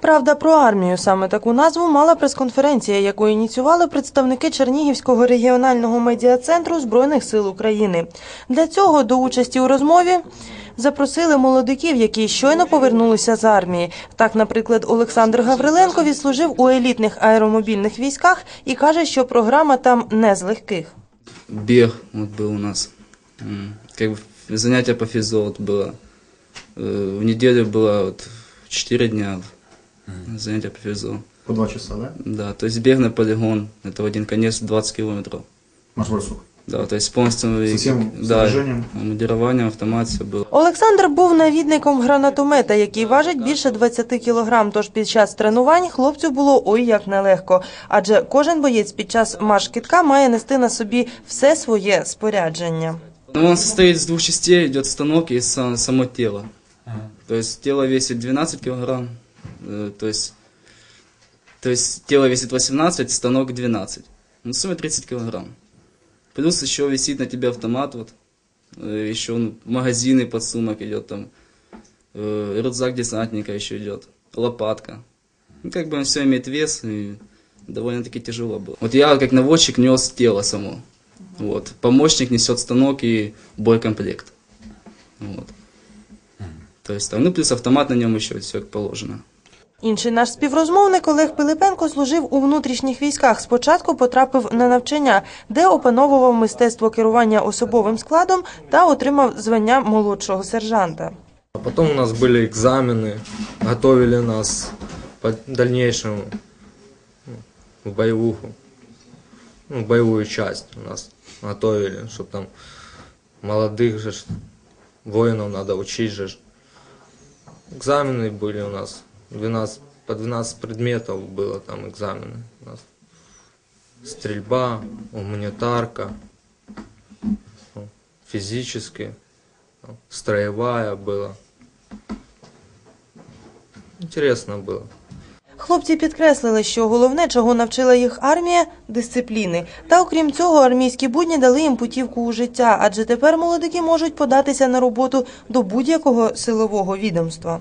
Правда, про армію саме таку назву мала прес-конференція, яку ініціювали представники Чернігівського регіонального медіа-центру Збройних сил України. Для цього до участі у розмові запросили молодиків, які щойно повернулися з армії. Так, наприклад, Олександр Гавриленко відслужив у елітних аеромобільних військах і каже, що програма там не з легких. Бег вот был у нас. М, Как бы занятие по физо вот было. Э, В неделю было вот 4 дня занятия по физо. По два часа, да? Да, то есть бег на полигон, это в один конец 20 километров. Марш-бросок. Да, то есть полностью... Со всем да, снаряжением? модерованием, автомат, все было. Олександр був навідником гранатомета, який важить більше 20 кілограм. Тож під час тренувань хлопцю було ой як нелегко. Адже кожен боєць під час марш-китка має нести на собі все своє спорядження. Ну, он состоит из двух частей, идет станок и са- само тело. То есть тело весит 12 килограмм, э, То есть, то есть тело весит 18, станок 12. Ну, в сумме 30 килограмм. Плюс еще висит на тебе автомат, вот, э, еще ну, магазины под сумок идет там, э, рюкзак десантника еще идет, лопатка. Ну, как бы он все имеет вес и довольно-таки тяжело было. Вот я как наводчик нес тело само. Вот. Помощник несет станок и бойкомплект. Вот. То есть там, ну плюс автомат на нем еще, все как положено. Інший наш співрозмовник Олег Пилипенко служив у внутрішніх військах. Спочатку потрапив на навчання, де опановував мистецтво керування особовим складом та отримав звання молодшого сержанта. А потом у нас были экзамены, готовили нас по дальнейшему ну, в боевуху, ну, в боевую часть у нас готовили, чтобы там молодых же ж, воинов надо учить же. ж. Экзамены были у нас, 12, по 12 предметов было там экзамены у нас. Стрельба, гуманитарка, ну, физически, ну, строевая была. Интересно было. Хлопці підкреслили, що головне, чого навчила їх армія дисципліни. Та окрім цього, армійські будні дали їм путівку у життя, адже тепер молодики можуть податися на роботу до будь-якого силового відомства.